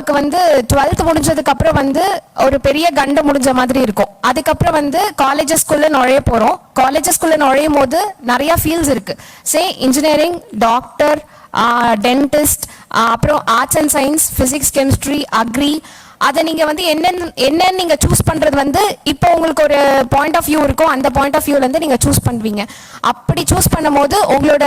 நமக்கு வந்து டுவெல்த் முடிஞ்சதுக்கு அப்புறம் வந்து ஒரு பெரிய கண்டு முடிஞ்ச மாதிரி இருக்கும். அதுக்கப்புறம் வந்து காலேஜஸ்குள்ள நுழைய போறோம். காலேஜஸ்குள்ள நுழையும் போது நிறைய ஃபீல்ட்ஸ் இருக்கு. சே இன்ஜினியரிங் டாக்டர் டென்டிஸ்ட் அப்புறம் arts and science physics chemistry agri அதை நீங்கள் வந்து என்னென்னு என்னன்னு நீங்கள் சூஸ் பண்ணுறது வந்து இப்போ உங்களுக்கு ஒரு பாயிண்ட் ஆஃப் வியூ இருக்கும். அந்த பாயிண்ட் ஆஃப் வியூலேருந்து நீங்கள் சூஸ் பண்ணுவீங்க. அப்படி சூஸ் பண்ணும்போது உங்களோட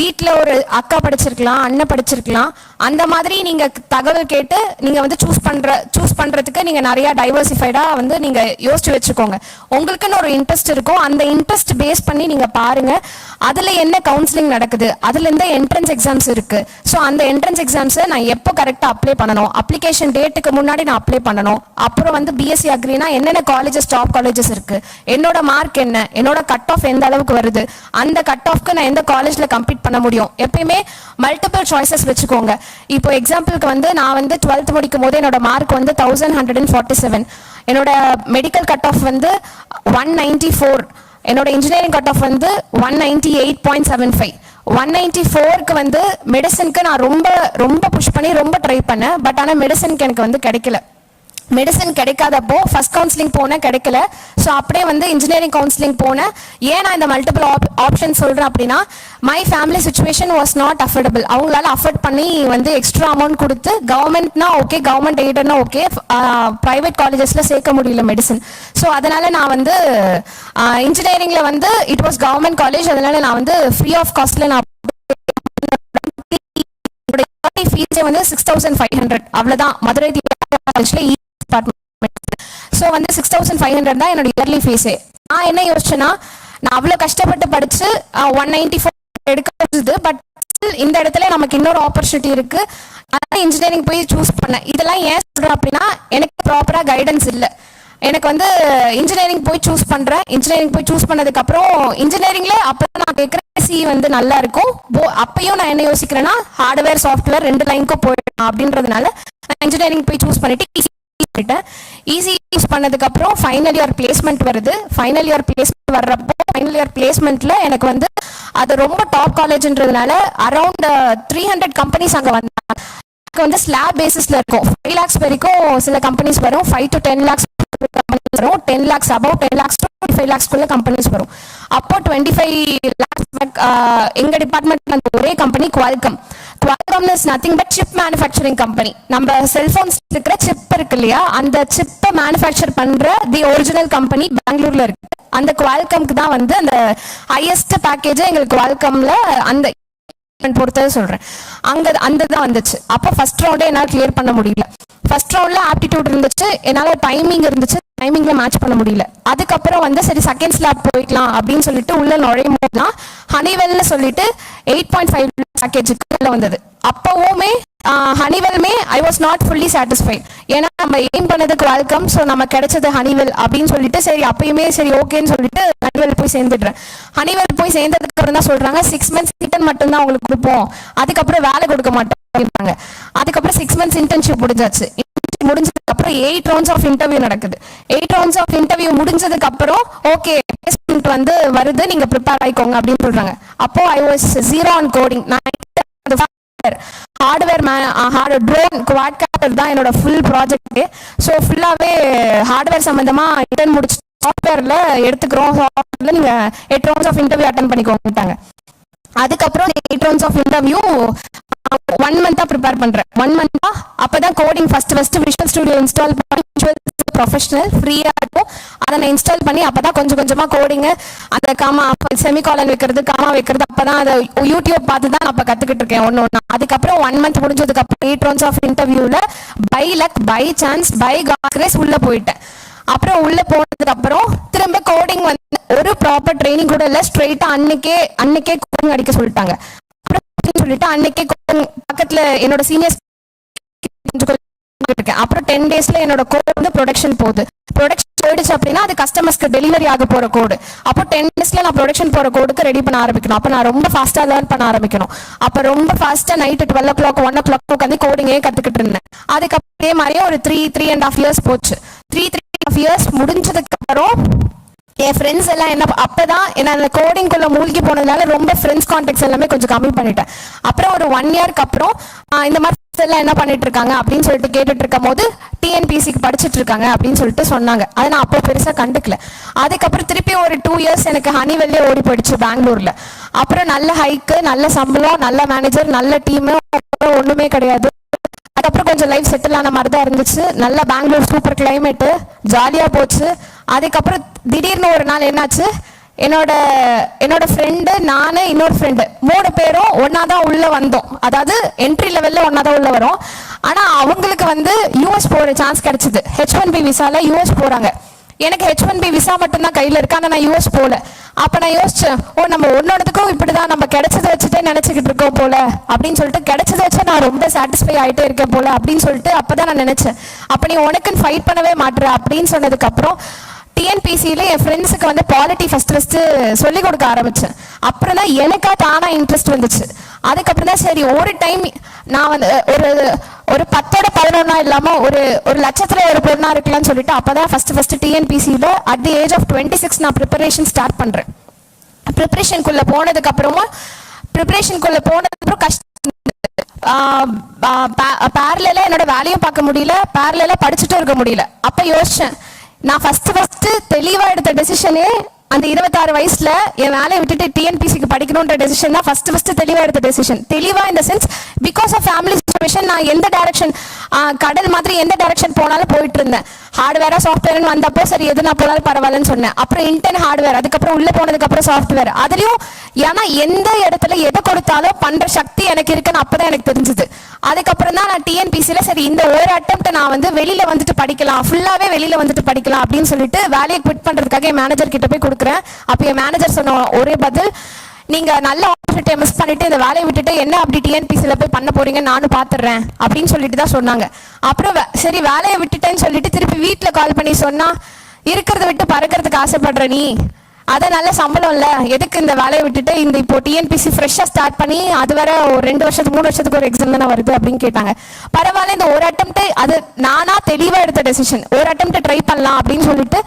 வீட்டில் ஒரு அக்கா படிச்சிருக்கலாம் அண்ணன் படிச்சிருக்கலாம். அந்த மாதிரி நீங்கள் தகவல் கேட்டு நீங்கள் வந்து சூஸ் பண்ணுற சூஸ் பண்ணுறதுக்கு நீங்கள் நிறையா டைவர்சிஃபைடாக வந்து நீங்கள் யோசிச்சு வச்சுக்கோங்க. உங்களுக்குன்னு ஒரு இன்ட்ரெஸ்ட் இருக்கும். அந்த இன்ட்ரெஸ்ட் பேஸ் பண்ணி நீங்கள் பாருங்க. அதில் என்ன கவுன்சிலிங் நடக்குது? அதுலேருந்து என்ட்ரன்ஸ் எக்ஸாம்ஸ் இருக்குது ஸோ அந்த என்ட்ரன்ஸ் எக்ஸாம்ஸை நான் எப்போ கரெக்டாக அப்ளை பண்ணணும்? அப்ளிகேஷன் டேட்டுக்கு முன்னாடி நான் அப்ளை பண்ணணும். அப்புறம் வந்து பிஎஸ்சி அக்ரினா என்னென்ன காலேஜஸ் டாப் காலேஜஸ் இருக்கு? என்னோட மார்க் என்ன? என்னோட கட் ஆஃப் எந்த அளவுக்கு வருது? அந்த கட் ஆஃப்க்கு நான் எந்த காலேஜ்ல கம்ப்ளீட் பண்ண முடியும்? எப்பயுமே மல்டிபிள் சாய்ஸஸ் வச்சுக்கோங்க. இப்போ எக்ஸாம்பிளுக்கு வந்து நான் வந்து டுவெல்த் முடிக்கும் போது என்னோட மார்க் வந்து thousand hundred and forty seven என்னோட மெடிக்கல் கட் ஆஃப் வந்து ஒன் நைன்டி ஃபோர் என்னோட இன்ஜினியரிங் கட் ஆஃப் வந்து one ninety eight point seven five one ninety ஃபோருக்கு வந்து மெடிசனுக்கு நான் ரொம்ப ரொம்ப புஷ் பண்ணி ரொம்ப ட்ரை பண்ணேன். பட் ஆனால் மெடிசனுக்கு எனக்கு வந்து கிடைக்கல. மெடிசன் கிடைக்காதப்போ ஃபர்ஸ்ட் கவுன்சிலிங் போனேன் கிடைக்கல. ஸோ அப்படியே வந்து இன்ஜினியரிங் கவுன்சிலிங் போனேன். ஏன் நான் இந்த மல்டிபிள் ஆப் ஆப்ஷன் சொல்கிறேன் அப்படின்னா my family situation was not affordable அவங்களால அஃபோர்ட் பண்ணி வந்து எக்ஸ்ட்ரா அமௌண்ட் கொடுத்து கவர்மெண்ட்னா ஓகே கவர்மெண்ட் எய்டட்னா ஓகே ப்ரைவேட் காலேஜஸில் சேர்க்க முடியல மெடிசன் ஸோ அதனால நான் வந்து இன்ஜினியரிங்கில் வந்து இட் வாஸ் கவர்மெண்ட் காலேஜ் அதனால நான் வந்து ஃப்ரீ ஆஃப் காஸ்ட்ல நான் ஃபீஸே வந்து சிக்ஸ் தௌசண்ட் ஃபைவ் ஹண்ட்ரட் அவ்வளோதான் மதுரை காலேஜில் டிபார்ட்மெண்ட் ஸோ வந்து சிக்ஸ் தௌசண்ட் ஃபைவ் ஹண்ட்ரட் தான் என்னோட இயர்லி ஃபீஸே நான் என்ன யோசிச்சேன்னா நான் அவ்வளோ கஷ்டப்பட்டு படித்து ஒன் நைன்டி ஃபோர் எடுக்க பட் இந்த இடத்துல நமக்கு இன்னொரு ஆப்பர்ச்சுனிட்டி இருக்கு. அதனால் இன்ஜினியரிங் போய் சூஸ் பண்ணேன். இதெல்லாம் ஏன் சொல்றேன் அப்படின்னா எனக்கு ப்ராப்பரா கைடன்ஸ் இல்லை. எனக்கு வந்து இன்ஜினியரிங் போய் சூஸ் பண்றேன். இன்ஜினியரிங் போய் சூஸ் பண்ணதுக்கு அப்புறம் இன்ஜினியரிங்ல அப்ப நான் கேட்குறேன் சி வந்து நல்லா இருக்கும். போ- அப்பயும் நான் என்ன யோசிக்கிறேன்னா ஹார்ட்வேர் சாஃப்ட்வேர் ரெண்டு லைனுக்கும் போயிடலாம் அப்படின்றதுனால நான் இன்ஜினியரிங் போய் சூஸ் பண்ணிட்டு பண்ணிட்டேன் ஈஸி யூஸ் பண்ணதுக்கப்புறம் ஃபைனல் இயர் பிளேஸ்மெண்ட் வருது. ஃபைனல் இயர் பிளேஸ்மெண்ட் வர்றப்போ ஃபைனல் இயர் பிளேஸ்மெண்ட்ல எனக்கு வந்து அது ரொம்ப டாப் காலேஜ்ன்றதுனால அரௌண்ட் த்ரீ ஹண்ட்ரட் கம்பெனிஸ் அங்கே வந்தாங்க. எனக்கு வந்து ஸ்லாப் பேசிஸ்ல இருக்கும். ஃபைவ் லேக்ஸ் வரைக்கும் சில கம்பெனிஸ் வரும். Five to ten lakhs companies வரும். Ten lakhs above ten lakhs to twenty five லேக்ஸ்க்குள்ள companies வரும். அப்போ டுவெண்ட்டி ஃபைவ் லேக்ஸ் எங்க டிபார்ட்மெண்ட் அந்த ஒரே company Qualcomm Qualcomm is nothing but chip manufacturing company நம்ம செல்போன்ஸ் இருக்கிற சிப் இருக்கு இல்லையா? அந்த சிப்பை மேனுஃபேக்சர் பண்ற தி ஒரிஜினல் கம்பெனி பெங்களூர்ல இருக்கு. அந்த குவால்கம்க்கு தான் வந்து அந்த ஹையஸ்ட் பேக்கேஜ் எங்களுக்கு குவால்கம்ல அந்த பொறுத்தது சொல்றேன். அங்க அந்த தான் வந்துச்சு. அப்போ ஃபர்ஸ்ட் ரவுண்டே என்னால் கிளியர் பண்ண முடியல. ஃபர்ஸ்ட் ரவுண்ட்ல ஆப்டிடியூட் இருந்துச்சு. என்னால டைமிங் இருந்துச்சு. டைமிங்ல மேட்ச் பண்ண முடியல. அதுக்கப்புறம் வந்து சரி செகண்ட் ஸ்லாப் போய்க்கலாம் அப்படின்னு சொல்லிட்டு உள்ள நுழையும் தான் ஹனிவெல்னு சொல்லிட்டு எயிட் பாயிண்ட் ஃபைவ் பேக்கேஜுக்கு வந்தது. அப்பவுமே ஹனிவெல்மே I was not fully satisfied ஏன்னா நம்ம எய்ம் பண்ணதுக்கு வெல்கம் ஸோ நம்ம கிடைச்சது ஹனிவெல் அப்படின்னு சொல்லிட்டு சரி அப்பயுமே சரி ஓகேன்னு சொல்லிட்டு ஹனிவெல் போய் சேர்ந்துடுறேன். ஹனிவெல் போய் சேர்ந்ததுக்கு அப்புறம் தான் சொல்றாங்க சிக்ஸ் மந்த்ஸ் ரிட்டர்ன் மட்டும் தான் உங்களுக்கு கொடுப்போம். அதுக்கப்புறம் வேலை கொடுக்க மாட்டோம் அப்படின்றாங்க அதுக்கப்புறம் சிக்ஸ் மந்த்ஸ் இன்டர்ன்ஷிப் முடிஞ்சாச்சு. இன்டர்வியூ முடிஞ்சதுக்கு அப்புறம் எயிட் ரவுண்ட்ஸ் ஆஃப் இன்டர்வியூ நடக்குது. எயிட் ரவுண்ட்ஸ் ஆஃப் இன்டர்வியூ முடிஞ்சதுக்கு அப்புறம் ஓகே பிளேஸ்மெண்ட் வந்து வருது நீங்க ப்ரிப்பேர் ஆயிக்கோங்க அப்படின்னு சொல்றாங்க. அப்போ I was zero on coding நான் ஹார்ட்வேர் ஹார்ட் ட்ரோன் குவாட்காப்டர் தான் என்னோட ஃபுல் ப்ராஜெக்ட் ஸோ ஃபுல்லாகவே ஹார்ட்வேர் சம்மந்தமாக இன்டர்ன் முடிச்சு சாஃப்ட்வேரில் எடுத்துக்கிறோம். சாஃப்ட்வேரில் நீங்கள் eight rounds of interview attend பண்ணிக்கோங்கிட்டாங்க அதுக்கப்புறம் eight rounds of interview one manta prepare பண்றேன். ஒன் மந்தா அப்பதான் coding first first visual studio install பண்ணி ப்ரொஃபஷனல் ஃப்ரீயா இருக்கும். அதை நான் இன்ஸ்டால் பண்ணி அப்பதான் கொஞ்சம் கொஞ்சமா கோடிங் அந்த காமா செமி காலன் வைக்கிறது காமா வைக்கிறது அப்பதான் அதை யூடியூப் பார்த்து தான் அப்ப கத்துக்கிட்டு இருக்கேன் ஒன்னு ஒன்னு அதுக்கப்புறம் ஒன் மந்த் முடிஞ்சதுக்கு அப்புறம் எயிட் ரவுண்ட்ஸ் ஆஃப் இன்டர்வியூல by luck by chance by God's grace உள்ள போயிட்டேன். அப்புறம் உள்ள போனதுக்கு அப்புறம் திரும்ப கோடிங் வந்து ஒரு ப்ராப்பர் ட்ரைனிங் கூட இல்ல ஸ்ட்ரெயிட்டா அன்னைக்கே அன்னைக்கே கோடிங் அடிக்க சொல்லிட்டாங்க. அப்படின்னு சொல்லிட்டு அன்னைக்கே பக்கத்துல என்னோட சீனியர்ஸ் இருக்கேன் அப்புறம் டென் டேஸ்ல என்னோட கோட் வந்து ப்ரொடக்ஷன் போகுது. ப்ரொடக்ஷன் போயிடுச்சு அப்படின்னா அது கஸ்டமர்ஸ்க்கு டெலிவரி ஆக போற கோடு அப்போ டென் டேஸ்ல நான் ப்ரொடக்ஷன் போற கோடுக்கு ரெடி பண்ண ஆரம்பிக்கணும். அப்போ நான் ரொம்ப ஃபாஸ்டா லேர்ன் பண்ண ஆரம்பிக்கணும். அப்போ ரொம்ப ஃபாஸ்டா night twelve o'clock one o'clock உட்காந்து கோடிங்கே கத்துக்கிட்டு இருந்தேன். அதுக்கப்புறம் அதே மாதிரியே ஒரு three three and half years போச்சு. த்ரீ த்ரீ ஆஃப் இயர்ஸ் முடிஞ்சதுக்கு அப்புறம் என் ஃப்ரெண்ட்ஸ் எல்லாம் என்ன அப்பதான் என்ன அந்த கோடிங்குள்ள மூழ்கி போனதுனால ரொம்ப ஃப்ரெண்ட்ஸ் கான்டாக்ட்ஸ் எல்லாமே கொஞ்சம் கம்மி பண்ணிட்டேன். அப்புறம் ஒரு ஒன் இயர்க்கு அப்புறம் இந்த மாதிரி எல்லாம் என்ன பண்ணிட்டு இருக்காங்க அப்படின்னு சொல்லிட்டு கேட்டுட்டு இருக்கும் போது டிஎன்பிசிக்கு படிச்சுட்டு இருக்காங்க அப்படின்னு சொல்லிட்டு சொன்னாங்க. அதை நான் அப்போ பெருசா கண்டுக்கல. அதுக்கப்புறம் திருப்பி ஒரு டூ இயர்ஸ் எனக்கு ஹனிவெல்லே ஓடி போயிடுச்சு பெங்களூர்ல அப்புறம் நல்ல ஹைக்கு நல்ல சம்பளம் நல்ல மேனேஜர் நல்ல டீமு ஒண்ணுமே கிடையாது. அதுக்கப்புறம் கொஞ்சம் லைஃப் செட்டில் ஆன மாதிரி தான் இருந்துச்சு. நல்ல பெங்களூர் சூப்பர் கிளைமேட்டு ஜாலியாக போச்சு. அதுக்கப்புறம் திடீர்னு ஒரு நாள் என்னாச்சு? என்னோட என்னோட ஃப்ரெண்டு நான் இன்னொரு ஃப்ரெண்டு மூணு பேரும் ஒன்றா தான் உள்ளே வந்தோம். அதாவது என்ட்ரி லெவலில் ஒன்றா தான் உள்ளே வரோம். ஆனால் அவங்களுக்கு வந்து யூஎஸ் போகிற சான்ஸ் கிடச்சிது. ஹெச் ஒன் பி விசால யூஎஸ் போகிறாங்க எனக்கு ஹெச் ஒன் பி விசா மட்டும்தான் கையில் இருக்கு. ஆனால் நான் யூஎஸ் போகல அப்போ நான் யோசிச்சேன் ஓ நம்ம ஒன்றொன்றுக்கும் இப்படி தான் நம்ம கிடைச்சதை வச்சுட்டே நினச்சிக்கிட்டு இருக்கோம் போல. அப்படின்னு சொல்லிட்டு கிடைச்சதை வச்சு நான் ரொம்ப சாட்டிஸ்ஃபை ஆகிட்டே இருக்கேன் போல. அப்படின்னு சொல்லிட்டு அப்போ தான் நான் நினச்சேன். அப்போ நீ உனக்குன்னு ஃபைட் பண்ணவே மாட்டுற அப்படின்னு சொன்னதுக்கப்புறம் டிஎன்பிசியில் என் ஃப்ரெண்ட்ஸுக்கு வந்து பாலிட்டி ஃபஸ்ட் ஃபஸ்ட்டு சொல்லிக் கொடுக்க ஆரம்பித்தேன் அப்புறம் தான் எனக்கா தானாக இன்ட்ரெஸ்ட் வந்துச்சு. அதுக்கப்புறம் தான் சரி ஒரு டைம் நான் வந்து ஒரு ஒரு பத்தோட பதினொன்னா இல்லாமல் ஒரு ஒரு லட்சத்தில் ஒரு பொண்ணாக இருக்கலாம்னு சொல்லிட்டு அப்போ தான் ஃபஸ்ட்டு ஃபஸ்ட்டு டிஎன்பிசியில் at the age of twenty six நான் ப்ரிப்பரேஷன் ஸ்டார்ட் பண்ணுறேன் ப்ரிப்பரேஷனுக்குள்ளே போனதுக்கப்புறமும் ப்ரிப்பரேஷனுக்குள்ளே போனதுக்கப்புறம் கஷ்டம் பேரல என்னோட வேலையும் பார்க்க முடியல பேரல படிச்சுட்டும் இருக்க முடியல. அப்போ யோசிச்சேன் நான் ஃபர்ஸ்ட் ஃபர்ஸ்ட் தெளிவா எடுத்த டெசிஷனே அந்த இருபத்தாறு வயசுல என் வேலையை விட்டுட்டு டிஎன்பிசிக்கு படிக்கணுன்ற டெசிஷன் தான் ஃபர்ஸ்ட் ஃபர்ஸ்ட் தெளிவாக எடுத்த டெசிஷன் தெளிவாக இந்த sense because of family situation நான் எந்த டைரக்ஷன் கடல் மாதிரி எந்த டைரக்ஷன் போனாலும் போயிட்டு இருந்தேன் ஹார்ட்வேரா சாஃப்ட்வேர்னு வந்தப்போ சரி எது நான் போனாலும் பரவாயில்லன்னு சொன்னேன். அப்புறம் இன்டர்ன் ஹார்ட்வேர் அதுக்கப்புறம் உள்ள போனதுக்கு அப்புறம் சாஃப்ட்வேர் அதுலயும் ஏன்னா எந்த இடத்துல எதை கொடுத்தாலும் பண்ற சக்தி எனக்கு இருக்குன்னு அப்பதான் எனக்கு தெரிஞ்சது. அதுக்கப்புறம் தான் நான் டிஎன்பிசியில சரி இந்த ஒரு அட்டம்ப்ட் நான் வந்து வெளியில வந்துட்டு படிக்கலாம் ஃபுல்லாவே வெளியில வந்துட்டு படிக்கலாம் அப்படின்னு சொல்லிட்டு வேலையை குவிட் பண்றதுக்காக என் மேனேஜர் கிட்ட போய் கொடுக்குறேன். அப்ப என் மேனேஜர் சொன்ன ஒரே பதில் நீங்க நல்ல ஆப்பர்ச்சுனிட்டியை மிஸ் பண்ணிட்டு இந்த வேலையை விட்டுட்டு என்ன அப்படி டிஎன்பிசியில் போய் பண்ண போறீங்க நானும் பாத்துறேன் அப்படின்னு சொல்லிட்டு தான் சொன்னாங்க. அப்புறம் வே- சரி வேலையை விட்டுட்டேன்னு சொல்லிட்டு திருப்பி வீட்டில் கால் பண்ணி சொன்னா இருக்கிறத விட்டு பறக்கிறதுக்கு ஆசைப்படுற நீ? அதான் நல்ல சம்பளம் இல்லை. எதுக்கு இந்த வேலையை விட்டுட்டு இந்த இப்போ டிஎன்பிசி ஃப்ரெஷ்ஷாக ஸ்டார்ட் பண்ணி அது வேற ஒரு ரெண்டு வருஷத்துக்கு மூணு வருஷத்துக்கு ஒரு எக்ஸாம் தானே வருது அப்படின்னு கேட்டாங்க. பரவாயில்ல இந்த ஒரு அட்டம் அது நானா தெளிவாக எடுத்த டெசிஷன் ஒரு அட்டம் ட்ரை பண்ணலாம் அப்படின்னு சொல்லிட்டு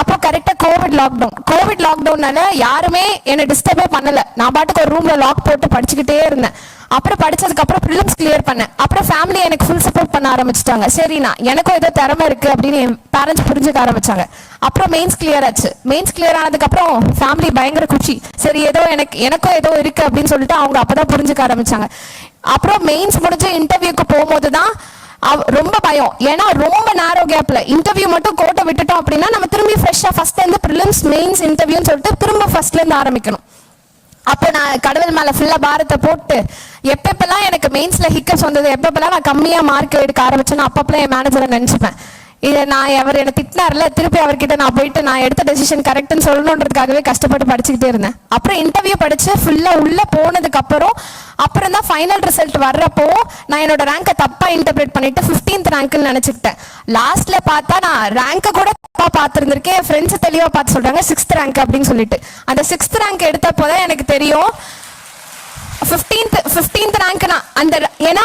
அப்போ கரெக்டாக கோவிட் லாக்டவுன் கோவிட் லாக்டவுன்னால யாருமே என்னை டிஸ்டர்பே பண்ணலை. நான் பாட்டுக்கு ஒரு ரூமில் லாக் போட்டு படிச்சுக்கிட்டே இருந்தேன். அப்புறம் படிச்சதுக்கப்புறம் ப்ரிலிம்ஸ் கிளியர் பண்ணேன். அப்புறம் ஃபேமிலி எனக்கு ஃபுல் சப்போர்ட் பண்ண ஆரம்பிச்சிட்டாங்க. சரிண்ணா எனக்கும் ஏதோ திறமை இருக்குது அப்படின்னு என் பேரண்ட்ஸ் புரிஞ்சுக்க ஆரம்பிச்சாங்க. அப்புறம் மெயின்ஸ் கிளியர் ஆச்சு. மெயின்ஸ் கிளியர் ஆனதுக்கப்புறம் ஃபேமிலி பயங்கர குஷி சரி ஏதோ எனக்கு எனக்கும் ஏதோ இருக்குது அப்படின்னு சொல்லிட்டு அவங்க அப்போ தான் புரிஞ்சுக்க ஆரம்பிச்சாங்க. அப்புறம் மெயின்ஸ் முடிஞ்சு இன்டர்வியூக்கு போகும்போது தான் ரொம்ப பயம். ஏன்னா ரொம்ப நேரோ கேப்ல இன்டர்வியூ மட்டும் கோட்டை விட்டுட்டோம் அப்படின்னா நம்ம திரும்பி ஃப்ரெஷ்ஷா ஃபர்ஸ்ட் இருந்து ப்ரிலிம்ஸ் மெயின்ஸ் இன்டர்வியூன்னு சொல்லிட்டு திரும்ப ஃபர்ஸ்ட்ல இருந்து ஆரம்பிக்கணும். அப்போ நான் கடவுள் மேலே ஃபுல்லாக பாரத்தை போட்டு எப்பப்பெல்லாம் எனக்கு மெயின்ஸில் ஹிக்கப்ஸ் வந்தது எப்பப்பெல்லாம் நான் கம்மியாக மார்க் எடுக்க ஆரம்பிச்சேன்னு அப்பப்பெல்லாம் என் மேனேஜரை நினச்சிப்பேன். இதை நான் அவர் என்னை திட்டினார்ல திருப்பி அவர்கிட்ட நான் போயிட்டு நான் எடுத்த டெசிஷன் கரெக்ட்னு சொல்லணுன்றதுக்காகவே கஷ்டப்பட்டு படிச்சுக்கிட்டே இருந்தேன். அப்புறம் இன்டர்வியூ படித்து ஃபுல்லாக உள்ளே போனதுக்கு அப்புறம் அப்புறம் தான் ஃபைனல் ரிசல்ட் வர்றப்போ நான் என்னோட ரேங்கை தப்பாக இன்டர்பிரேட் பண்ணிட்டு 15th ரேங்க்னு நினச்சிக்கிட்டேன். லாஸ்ட்ல பார்த்தா நான் ரேங்கை கூட தப்பாக பார்த்துருந்துருக்கேன். என் ஃப்ரெண்ட்ஸ் தெளிவாக பார்த்து சொல்கிறாங்க சிக்ஸ்த் ரேங்க் அப்படின்னு சொல்லிட்டு. அந்த சிக்ஸ்த் ரேங்க் எடுத்தப்போ தான் எனக்கு தெரியும் ஃபிஃப்டீன்த் ஃபிஃப்டீன்த் ரேங்க் நான் அந்த ஏன்னா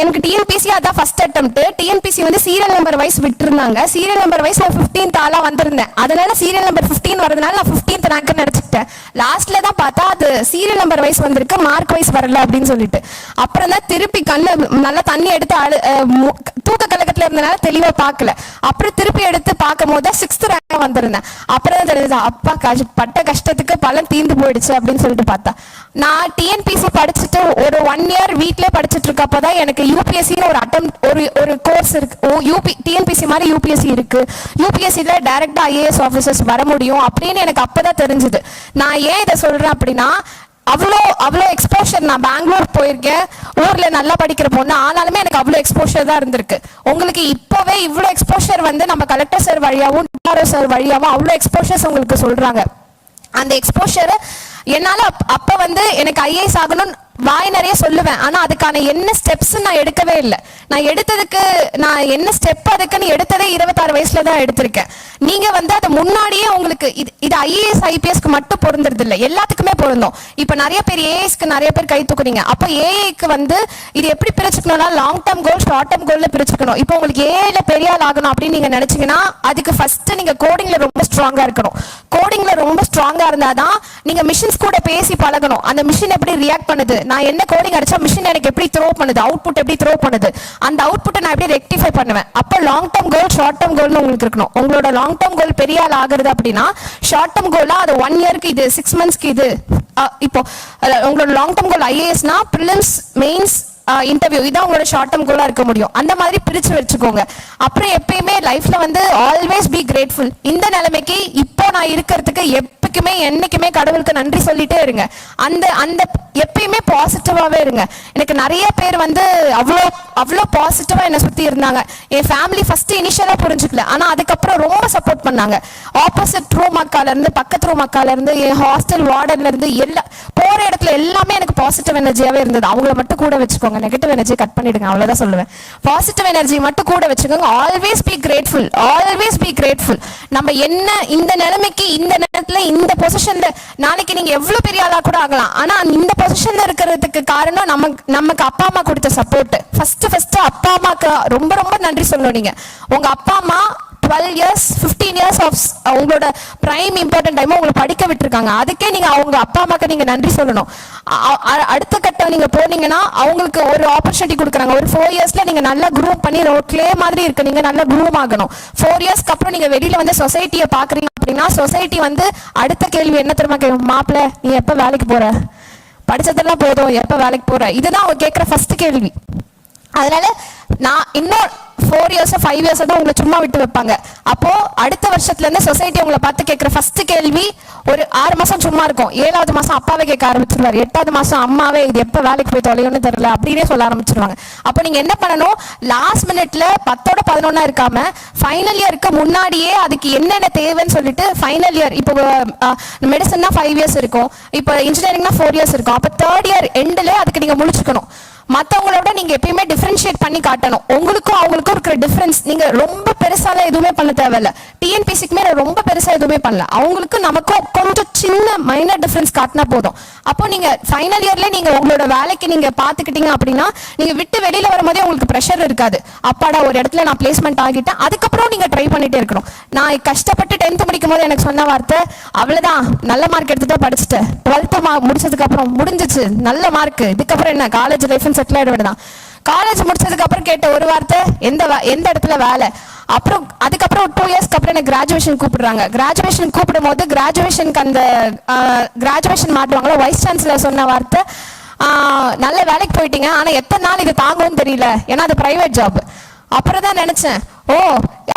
எனக்கு டிஎன்பிசி அதான் ஃபர்ஸ்ட் அட்டம்ப்ட் டிஎன்பிசி வந்து சீரியல் நம்பர் வைஸ் விட்டுருந்தாங்க. சீரியல் நம்பர் வைஸ் நான் ஃபிஃப்டீன்த் ஆளாக வந்திருந்தேன். அதனால சீரியல் நம்பர் 15 வரதுனால நான் ஃபிஃப்டீன்த் ரேங்க் நினச்சிக்கிட்டேன். லாஸ்ட்ல தான் பார்த்தா அது சீரியல் நம்பர் வைஸ் வந்திருக்கு மார்க் வைஸ் வரல அப்படின்னு சொல்லிட்டு. அப்புறம் தான் திருப்பி கண்ணு நல்லா தண்ணி எடுத்து அழு தூக்க கழகத்தில் இருந்தனால தெளிவாக பார்க்கல. அப்புறம் திருப்பி எடுத்து பார்க்கும் போது சிக்ஸ்த் ரேங்க் வந்திருந்தேன். அப்புறம் தான் தெரிஞ்சது அப்பா கஷ்ட பட்ட கஷ்டத்துக்கு பலன் தீர்ந்து போயிடுச்சு அப்படின்னு சொல்லிட்டு பார்த்தா. நான் டிஎன்பிசி படிச்சுட்டு ஒரு ஒன் இயர் வீட்டிலே படிச்சுட்டு இருக்கப்பதான் எனக்கு யூபிஎஸ்சின்னு ஒரு அட்டம் ஒரு ஒரு கோர்ஸ் இருக்கு. யூபி டிஎன்பிசி மாதிரி யூபிஎஸ்சி இருக்கு. யூபிஎஸ்சியில் டேரெக்டாக ஐஏஎஸ் ஆஃபீஸர்ஸ் வர முடியும் அப்படின்னு எனக்கு அப்போ தான் தெரிஞ்சுது. நான் ஏன் இதை சொல்கிறேன் அப்படின்னா அவ்வளோ அவ்வளோ எக்ஸ்போஷர் நான் பெங்களூர் போயிருக்கேன். ஊரில் நல்லா படிக்கிற பொண்ணு ஆனாலுமே எனக்கு அவ்வளோ எக்ஸ்போஷர் தான் இருந்திருக்கு. உங்களுக்கு இப்போவே இவ்வளோ எக்ஸ்போஷர் வந்து நம்ம கலெக்டர் சார் வழியாகவும் டிஆர்ஓ சார் வழியாகவும் அவ்வளோ எக்ஸ்போஷர்ஸ் உங்களுக்கு சொல்கிறாங்க அந்த எக்ஸ்போஷரை என்னால அப்ப வந்து எனக்கு ஐஏஎஸ் ஆகணும்னு வாய் நிறைய சொல்லுவேன். ஆனா அதுக்கான என்ன ஸ்டெப்ஸ் நான் எடுக்கவே இல்லை. நான் எடுத்ததுக்கு நான் என்ன ஸ்டெப் அதுக்குன்னு எடுத்ததே இருபத்தாறு வயசுல தான் எடுத்திருக்கேன். நீங்க வந்து அதை முன்னாடியே உங்களுக்கு இது இது ஐஏஎஸ் ஐபிஎஸ்க்கு மட்டும் பொருந்துறது இல்லை. எல்லாத்துக்குமே பொருந்தும். இப்போ நிறைய பேர் ஏஏஎஸ்க்கு நிறைய பேர் கை தூக்குறீங்க. அப்போ ஏஐக்கு வந்து இது எப்படி பிரிச்சுக்கணும்னா long term goal short term கோல்ல பிரிச்சுக்கணும். இப்போ உங்களுக்கு ஏஐல பெரிய ஆள் ஆகணும் அப்படின்னு நீங்க நினைச்சீங்கன்னா அதுக்கு ஃபர்ஸ்ட் நீங்க கோடிங்ல ரொம்ப ஸ்ட்ராங்கா இருக்கணும். கோடிங்ல ரொம்ப ஸ்ட்ராங்கா இருந்தாதான் நீங்க மிஷின்ஸ் கூட பேசி பழகணும். அந்த மிஷின் எப்படி ரியாக்ட் பண்ணுது? நான் என்ன கோடிங் அடிச்சா மிஷின் எனக்கு எப்படி த்ரோ பண்ணுது? அவுட்புட் எப்படி த்ரோ பண்ணுது? அந்த அவுட்புட்டை நான் எப்படி ரெக்டிஃபை பண்ணுவேன்? அப்போ long term goal short term கோல்னு உங்களுக்கு இருக்கணும். உங்களோட லாங் டேர்ம் கோல் பெரிய ஆள் ஆகுறது அப்படின்னா ஷார்ட் டேர்ம் கோலா அது ஒன் இயர்க்கு இது சிக்ஸ் மந்த்ஸ்க்கு இது. இப்போ உங்களோட லாங் டேர்ம் கோல் ஐஏஎஸ்னா ப்ரிலிம்ஸ் மெயின்ஸ் இன்டர்வியூ இதான் உங்களோட ஷார்ட் டேர்ம் கோலாக இருக்க முடியும். அந்த மாதிரி பிரித்து வச்சுக்கோங்க. அப்புறம் எப்பயுமே லைஃப்பில் வந்து ஆல்வேஸ் பி கிரேட்ஃபுல் இந்த நிலைமைக்கு இப்போ நான் இருக்கிறதுக்கு எப்பக்குமே என்னைக்குமே கடவுளுக்கு நன்றி சொல்லிட்டே இருங்க. அந்த அந்த எப்பயுமே பாசிட்டிவாகவே இருங்க. எனக்கு நிறைய பேர் வந்து அவ்வளோ அவ்வளோ பாசிட்டிவாக என்னை சுற்றி இருந்தாங்க. என் ஃபேமிலி ஃபஸ்ட்டு இனிஷியலாக புரிஞ்சுக்கல. ஆனால் அதுக்கப்புறம் ரொம்ப சப்போர்ட் பண்ணாங்க. ஆப்போசிட் ரூம் அக்காலேருந்து பக்கத்து ரூம் அக்காலேருந்து என் ஹாஸ்டல் வார்டன்லேருந்து எல்லா போகிற இடத்துல எல்லாமே எனக்கு பாசிட்டிவ் எனர்ஜியாகவே இருந்தது. அவங்கள மட்டும் கூட வச்சுக்கோங்க. நெகட்டிவ் எனர்ஜி கட் பண்ணிடுங்க. அவ்வளவுதான் சொல்லுவேன். பாசிட்டிவ் எனர்ஜி மட்டும் கூட வச்சுக்கோங்க. Always be grateful always be grateful நம்ம என்ன இந்த நிலைமைக்கு இந்த நேரத்துல இந்த பொசிஷன்ல நாளைக்கு நீங்க எவ்வளவு பெரிய ஆளா கூட ஆகலாம். ஆனா இந்த பொசிஷன்ல இருக்கிறதுக்கு காரணம் நமக்கு நமக்கு அப்பா அம்மா கொடுத்த சப்போர்ட் ஃபர்ஸ்ட் ஃபர்ஸ்ட் அப்பா அம்மாக்கு ரொம்ப ரொம்ப நன்றி சொல்லணும் நீங்க. உங்க அப்பா அம்மா twelve years fifteen years of உங்களோட ப்ரைம் இம்பார்ட்டன்ட் டைம் உங்களை படிக்க விட்டுருக்காங்க. அதுக்கே நீங்கள் அவங்க அப்பா அம்மாக்கு நீங்கள் நன்றி சொல்லணும். அடுத்த கட்டம் நீங்கள் போனீங்கன்னா அவங்களுக்கு ஒரு ஆப்பர்ச்சுனிட்டி கொடுக்குறாங்க. ஒரு ஃபோர் இயர்ஸில் நீங்கள் நல்லா குரூப் பண்ணி க்ளே மாதிரி இருக்கு. நீங்கள் நல்லா குரூம் ஆகணும். ஃபோர் இயர்ஸ்க்கு அப்புறம் நீங்கள் வெளியில் வந்து சொசைட்டியை பார்க்குறீங்க அப்படின்னா சொசைட்டி வந்து அடுத்த கேள்வி என்ன தெரியுமா கேட்கும் மாப்பிள்ள நீ எப்போ வேலைக்கு போகிற படிச்சதெல்லாம் போதும். எப்போ வேலைக்கு போகிற இதுதான் அவங்க கேட்குற ஃபர்ஸ்ட் கேள்வி. அதனால நான் இன்னும் ஃபோர் இயர்ஸோ ஃபைவ் இயர்ஸோ தான் உங்களை சும்மா விட்டு வைப்பாங்க. அப்போ அடுத்த வருஷத்துலேருந்து சொசைட்டி உங்களை பார்த்து கேட்குற ஃபர்ஸ்ட் கேள்வி ஒரு ஆறு மாதம் சும்மா இருக்கும். ஏழாவது மாதம் அப்பாவே கேட்க ஆரம்பிச்சிருவாரு. எட்டாவது மாதம் அம்மாவே இது எப்போ வேலைக்கு போய் தொலையும்னு தெரியல அப்படின்னே சொல்ல ஆரம்பிச்சிருவாங்க. அப்போ நீங்கள் என்ன பண்ணணும்? லாஸ்ட் மினிட்ல பத்தோட பதினொன்னா இருக்காம ஃபைனல் இயருக்கு முன்னாடியே அதுக்கு என்னென்ன தேவைன்னு சொல்லிட்டு ஃபைனல் இயர் இப்போ மெடிசன்னா ஃபைவ் இயர்ஸ் இருக்கும். இப்போ இன்ஜினியரிங்னா ஃபோர் இயர்ஸ் இருக்கும். அப்போ தேர்ட் இயர் எண்டில் அதுக்கு நீங்கள் முடிச்சுக்கணும் மற்றவங்களோட நீங்கள் எப்பயுமே டிஃப்ரென்ஷியேட் பண்ணி காட்டணும். உங்களுக்கும் அவங்களுக்கும் இருக்கிற டிஃப்ரென்ஸ் நீங்கள் ரொம்ப பெருசாலாம் எதுவுமே பண்ண தேவையில்ல. டிஎன்பிசிக்குமே ரொம்ப பெருசாக எதுவுமே பண்ணல. அவங்களுக்கு நமக்கும் கொஞ்சம் சின்ன மைனர் டிஃப்ரென்ஸ் காட்டினா போதும். அப்போ நீங்க ஃபைனல் இயர்ல நீங்க உங்களோட வேலைக்கு நீங்க பாத்துக்கிட்டீங்க அப்படின்னா நீங்க விட்டு வெளியில வரும்போதே உங்களுக்கு ப்ரெஷர் இருக்காது. அப்பாடா ஒரு இடத்துல நான் பிளேஸ்மெண்ட் ஆகிட்டேன். அதுக்கப்புறம் நீங்க ட்ரை பண்ணிட்டே இருக்கணும். நான் கஷ்டப்பட்டு டென்த் முடிக்கும் போது எனக்கு சொன்ன வார்த்தை அவ்வளவுதான். நல்ல மார்க் எடுத்துட்டு படிச்சுட்டேன். டுவெல்த் முடிச்சதுக்கு அப்புறம் முடிஞ்சிச்சு. நல்ல மார்க் இதுக்கப்புறம் என்ன? காலேஜ் லைஃப் செட்டில் ஆயிட வேண்டியதான் காலேஜ் முடிச்சதுக்கு அப்புறம் கேட்ட ஒரு வார்த்தை எந்த வே- எந்த இடத்துல வேலை? அப்புறம் அதுக்கப்புறம் டூ இயர்ஸ்க்கு அப்புறம் எனக்கு கிராஜுவேஷன் கூப்பிடுறாங்க. கிராஜுவேஷன் கூப்பிடும் போது கிராஜுவேஷனுக்கு அந்த கிராஜுவேஷன் மாட்டுவாங்களோ வைஸ் சான்சலர் சொன்ன வார்த்தை நல்ல வேலைக்கு போயிட்டீங்க ஆனால் எத்தனை நாள் இது தாங்கும்னு தெரியல. ஏன்னா அது ப்ரைவேட் ஜாப் அப்புறம் தான் நினைச்சேன் ஓ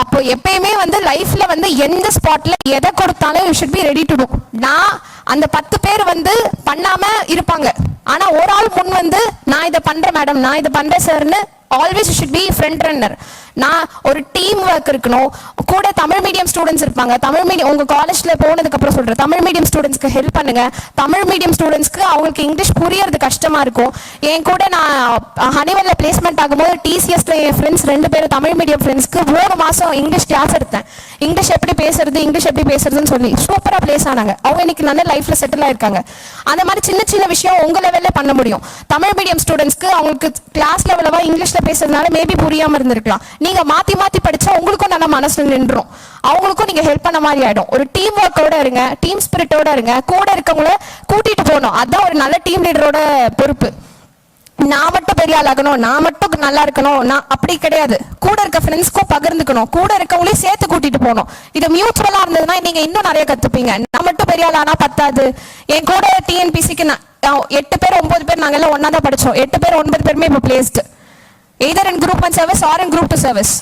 அப்போ எப்பயுமே வந்து லைஃப்ல வந்து எந்த ஸ்பாட்ல எதை கொடுத்தாலும் you should be ready to do நான் அந்த பத்து பேர் வந்து பண்ணாம இருப்பாங்க. ஆனா ஒரு ஆள் முன் வந்து நான் இதை பண்றேன் மேடம் நான் இதை பண்றேன் சார்னு always should be front runner நான் ஒரு டீம் ஒர்க் இருக்கணும். கூட தமிழ் மீடியம் ஸ்டூடெண்ட்ஸ் இருப்பாங்க. தமிழ் மீடியம் உங்க காலேஜ்ல போனதுக்கப்புறம் சொல்கிறேன் சொல்றேன். தமிழ் மீடியம் ஸ்டூடெண்ட்ஸ்க்கு ஹெல்ப் பண்ணுங்க. தமிழ் மீடியம் ஸ்டூடெண்ட்ஸ்க்கு அவங்களுக்கு இங்கிலீஷ் புரியறது கஷ்டமா இருக்கும். என் கூட நான் ஹனிவல்ல பிளேஸ்மெண்ட் ஆகும்போது டிசிஎஸ்ல என் ஃப்ரெண்ட்ஸ் ரெண்டு பேரும் தமிழ் மீடியம் ஃப்ரெண்ட்ஸ்க்கு மூணு மாசம் இங்கிலீஷ் கிளாஸ் எடுத்தேன். இங்கிலீஷ் எப்படி பேசுறது இங்கிலீஷ் எப்படி பேசுறதுன்னு சொல்லி சூப்பராக பிளேஸ் ஆனாங்க. அவங்க இன்னைக்கு நல்ல லைஃப்ல செட்டில் ஆயிருக்காங்க. அந்த மாதிரி சின்ன சின்ன விஷயம் உங்க லெவல்ல பண்ண முடியும். தமிழ் மீடியம் ஸ்டூடெண்ட்ஸ்க்கு அவங்களுக்கு கிளாஸ் லெவலவா இங்கிலீஷ்ல பேசுறதுனால மேபி புரியாம இருந்திருக்கலாம். நீங்க மாத்தி மாத்தி படிச்சா உங்களுக்கும் நல்ல மனசுல நின்றும் அவங்களுக்கும் நீங்க ஹெல்ப் பண்ண மாதிரி ஆயிடும். ஒரு டீம் ஒர்க்கோட இருங்க டீம் ஸ்பிரிட்டோட இருங்க கூட இருக்கவங்கள கூட்டிட்டு போகணும். அதான் ஒரு நல்ல டீம் லீடரோட பொறுப்பு. நான் மட்டும் பெரிய ஆளாகணும் நான் மட்டும் நல்லா இருக்கணும் நான் அப்படி கிடையாது. கூட இருக்க ஃப்ரெண்ட்ஸ்க்கும் பகிர்ந்துக்கணும். கூட இருக்கவங்களையும் சேர்த்து கூட்டிட்டு போகணும். இது மியூச்சுவலா இருந்ததுன்னா நீங்க இன்னும் நிறைய கத்துப்பீங்க. நான் மட்டும் பெரிய ஆளானா பத்தாது. என் கூட டிஎன்பிசிக்கு எட்டு பேர் ஒன்பது பேர் நாங்க எல்லாம் ஒன்னா தான் படிச்சோம். எட்டு பேர் ஒன்பது பேருமே இப்போ placed either in group one service or in group two service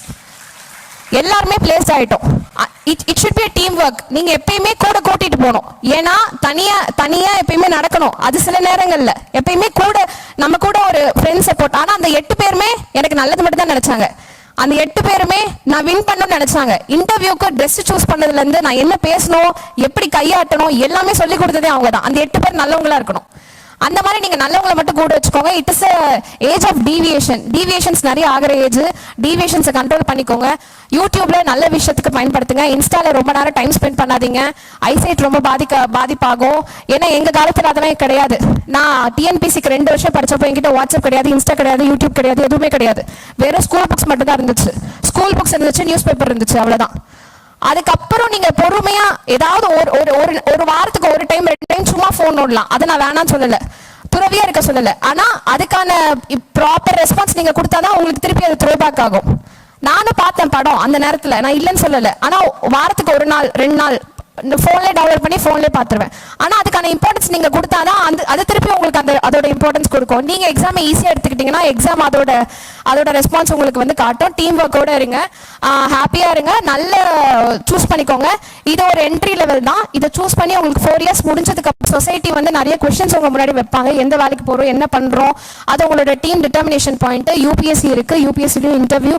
எல்லாருமே பிளேஸ் ஆயிட்டோம். It it should be team work நீங்க எப்பயுமே கூட கூட்டிட்டு போகணும். ஏன்னா தனியா தனியா எப்பயுமே நடக்கணும். அது சில நேரங்கள்ல. எப்பயுமே கூட நம்ம கூட ஒரு ஃப்ரெண்ட் சப்போர்ட் ஆனா அந்த எட்டு பேருமே எனக்கு நல்லது மட்டும் தான் நினைச்சாங்க. அந்த எட்டு பேருமே நான் வின் பண்ணணும்னு நினைச்சாங்க. இன்டர்வியூக்கு ட்ரெஸ் சூஸ் பண்ணதுல இருந்து நான் என்ன பேசணும் எப்படி கையாட்டணும் எல்லாமே சொல்லி கொடுத்ததே அவங்க தான் அந்த எட்டு பேர் நல்லவங்களா இருக்கணும். அந்த மாதிரி நீங்க நல்லவங்களை மட்டும் கூட வச்சுக்கோங்க. It is age of deviation deviations நிறைய ஆகிற ஏஜ் டீவியேஷன்ஸை கண்ட்ரோல் பண்ணிக்கோங்க. யூடியூப்ல நல்ல விஷயத்துக்கு பயன்படுத்துங்க. இன்ஸ்டால ரொம்ப நேரம் டைம் ஸ்பெண்ட் பண்ணாதீங்க. ஐசைட் ரொம்ப பாதிக்க பாதிப்பாகும். ஏன்னா எங்க காலத்துல அதெல்லாம் கிடையாது. நான் டிஎன்பிசிக்கு ரெண்டு வருஷம் படிச்சப்போ என்கிட்ட வாட்ஸ்அப் கிடையாது இன்ஸ்டா கிடையாது யூடியூப் கிடையாது எதுவுமே கிடையாது. வெறும் ஸ்கூல் புக்ஸ் மட்டும் தான் இருந்துச்சு. ஸ்கூல் புக்ஸ் இருந்துச்சு நியூஸ் பேப்பர் இருந்துச்சு அவ்வளவுதான். அதுக்கப்புறம் நீங்க பொறுமையா ஏதாவது ஒரு ஒரு ஒரு ஒரு வாரத்துக்கு ஒரு டைம் ரெண்டு டைம் சும்மா ஃபோன் நோடலாம் அதை நான் வேணாம்னு சொல்லல. துறவியா இருக்க சொல்லல. ஆனா அதுக்கான ப்ராப்பர் ரெஸ்பான்ஸ் நீங்க கொடுத்தாதான் உங்களுக்கு திருப்பி அது த்ரோபேக் ஆகும். நானும் பார்த்தேன் படம் அந்த நேரத்துல. நான் இல்லைன்னு சொல்லல. ஆனா வாரத்துக்கு ஒரு நாள் ரெண்டு நாள் ஃபோன்லேயே டவுன்லோட் பண்ணி ஃபோன்லேயே பார்த்துருவேன். ஆனால் அதுக்கான இம்பார்ட்டன்ஸ் நீங்கள் கொடுத்தா தான் அந்த அது திருப்பி உங்களுக்கு அந்த அதோட இம்பார்ட்டன்ஸ் கொடுக்கும். நீங்கள் எக்ஸாம் ஈஸியாக எடுத்துக்கிட்டீங்கன்னா எக்ஸாம் அதோட அதோட ரெஸ்பான்ஸ் உங்களுக்கு வந்து காட்டும். டீம் ஒர்க்கோட இருங்க. ஹாப்பியாக இருங்க. நல்ல சூஸ் பண்ணிக்கோங்க. இது ஒரு என்ட்ரி லெவல் தான். இதை சூஸ் பண்ணி உங்களுக்கு ஃபோர் இயர்ஸ் முடிஞ்சதுக்கு சொசைட்டி வந்து நிறைய கொஷின்ஸ் உங்க முன்னாடி வைப்பாங்க. எந்த வேலைக்கு போகிறோம் என்ன பண்ணுறோம் அது உங்களோட டீம் டிட்டர்மினேஷன் பாயிண்ட் யூபிஎஸ்சி இருக்குது யூபிஎஸ்சிலையும் இன்டர்வியூ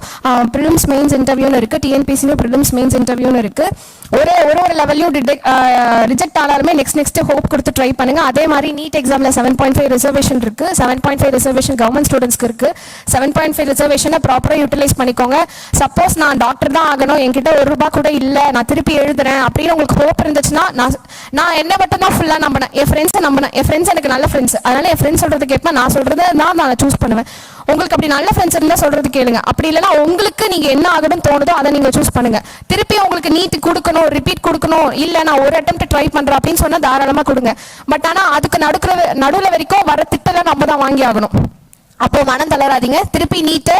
ப்ரிலிம்ஸ் மெயின்ஸ் இன்டர்வியூன்னு இருக்குது டிஎன்பிசிலையும் ப்ரிலிம்ஸ் மெயின்ஸ் இன்டர்வியூன்னு இருக்குது ஒரு ஒரு ஒரு லெவல்லையும் ரிஜெக்ட் ஆனாலுமே நெக்ஸ்ட் நெக்ஸ்ட் ஹோப் கொடுத்து ட்ரை பண்ணுங்க. அதே மாதிரி நீட் எக்ஸாம்ல செவன் பாயிண்ட் ஃபைவ் ரிசர்வேஷன் இருக்கு. Seven point five reservation government ஸ்டூடெண்ட்ஸ்க்கு இருக்கு. செவன் பாயிண்ட் ஃபைவ் ரிசர்வேஷனை ப்ராப்பராக யூட்டிலைஸ் பண்ணிக்கோங்க. சப்போஸ் நான் டாக்டர் தான் ஆகணும். என்கிட்ட ஒரு ரூபா கூட இல்லை. நான் திருப்பி எழுதுறேன் அப்படின்னு உங்களுக்கு ஹோப் இருந்துச்சுன்னா நான் நான் என்ன மட்டும் தான் ஃபுல்லாக நம்பினேன். என் ஃப்ரெண்ட்ஸை நம்பினேன். என் ஃப்ரெண்ட்ஸ் எனக்கு நல்ல ஃப்ரெண்ட்ஸ் அதனால என் ஃப்ரெண்ட்ஸ் சொல்றது கேட்பேன். நான் சொல்றது தான் நான் சூஸ் பண்ணுவேன். உங்களுக்கு அப்படி நல்ல ஃப்ரெண்ட்ஸ் இருந்தால் சொல்கிறது கேளுங்க. அப்படி இல்லைன்னா உங்களுக்கு நீங்கள் என்ன ஆகணும்னு தோணுதோ அதை நீங்கள் சூஸ் பண்ணுங்க. திருப்பி உங்களுக்கு நீட் கொடுக்கணும் ரிப்பீட் கொடுக்கணும் இல்லை நான் ஒரு அட்டம் ட்ரை பண்ணுறேன் அப்படின்னு சொன்னால் தாராளமாக கொடுங்க. பட் ஆனால் அதுக்கு நடுக்கிற நடுவில் வரைக்கும் வர திட்டெல்லாம் நம்ம தான் வாங்கி ஆகணும். அப்போ மனம் தளராதீங்க. திருப்பி நீட்டு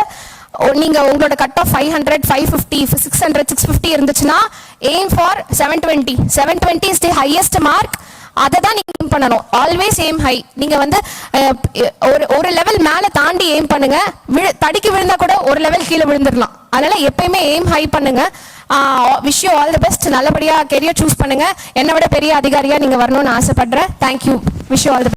நீங்க உங்களோட cut off five hundred five fifty six hundred six fifty இருந்துச்சுன்னா aim for seven twenty seven twenty is the highest mark அதை தான் நீங்க aim பண்ணணும். ஆல்வேஸ் எய்ம் ஹை நீங்க வந்து ஒரு ஒரு லெவல் மேல தாண்டி எய்ம் பண்ணுங்க. விழு தடிக்கு விழுந்தா கூட ஒரு லெவல் கீழே விழுந்துடலாம் அதனால எப்பயுமே எய்ம் ஹை பண்ணுங்க. Wish you all the best நல்லபடியா கெரியர் சூஸ் பண்ணுங்க. என்னை விட பெரிய அதிகாரியா நீங்க வரணும்னு ஆசைப்படுறேன். Thank you wish you all the